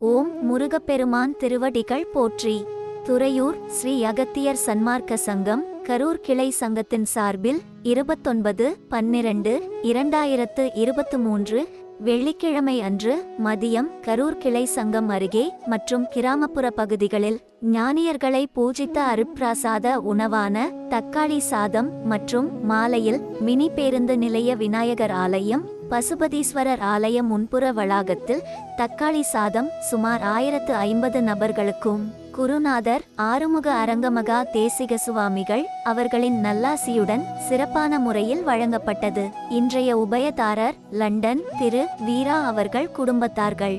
ஓம் முருகப்பெருமான் திருவடிகள் போற்றி. துறையூர் ஸ்ரீ அகத்தியர் சன்மார்க்க சங்கம் கரூர் கிளை சங்கத்தின் சார்பில் இருபத்தொன்பது பன்னிரண்டு இரண்டாயிரத்து இருபத்து மூன்று வெள்ளிக்கிழமை அன்று மதியம் கரூர் கிளை சங்கம் அருகே மற்றும் கிராமப்புற பகுதிகளில் ஞானியர்களை பூஜித்த அருப்பிராசாத உணவான தக்காளி சாதம் மற்றும் மாலையில் மினி பேருந்து நிலைய விநாயகர் ஆலயம் பசுபதீஸ்வரர் ஆலய முன்புற வளாகத்தில் தக்காளி சாதம் சுமார் ஆயிரத்து ஐம்பது நபர்களுக்கும் குருநாதர் ஆறுமுக அரங்கமகா தேசிக சுவாமிகள் அவர்களின் நல்லாசியுடன் சிறப்பான முறையில் வழங்கப்பட்டது. இன்றைய உபயதாரர் லண்டன் திரு வீரா அவர்கள் குடும்பத்தார்கள்.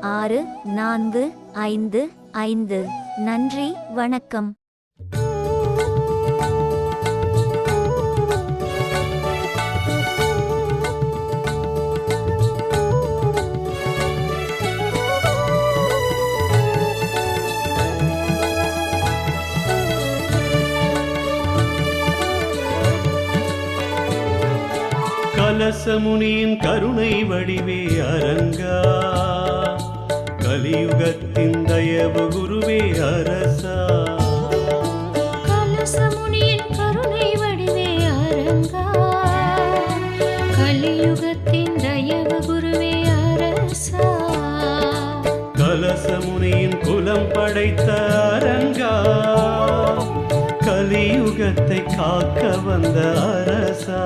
ஆறு நான்கு ஐந்து ஐந்து. நன்றி வணக்கம். கலசமுனியின் கருணை வடிவே அரங்கா. கலியுகத்தின் தயவு குருவே அரசா. கலசமுனியின் கருணை வடிவே அரங்கா. கலியுகத்தின் தயவு குருவே அரசா. கலசமுனியின் குலம் படைத்த அரங்கா. கலியுகத்தை காக்க வந்த அரசா.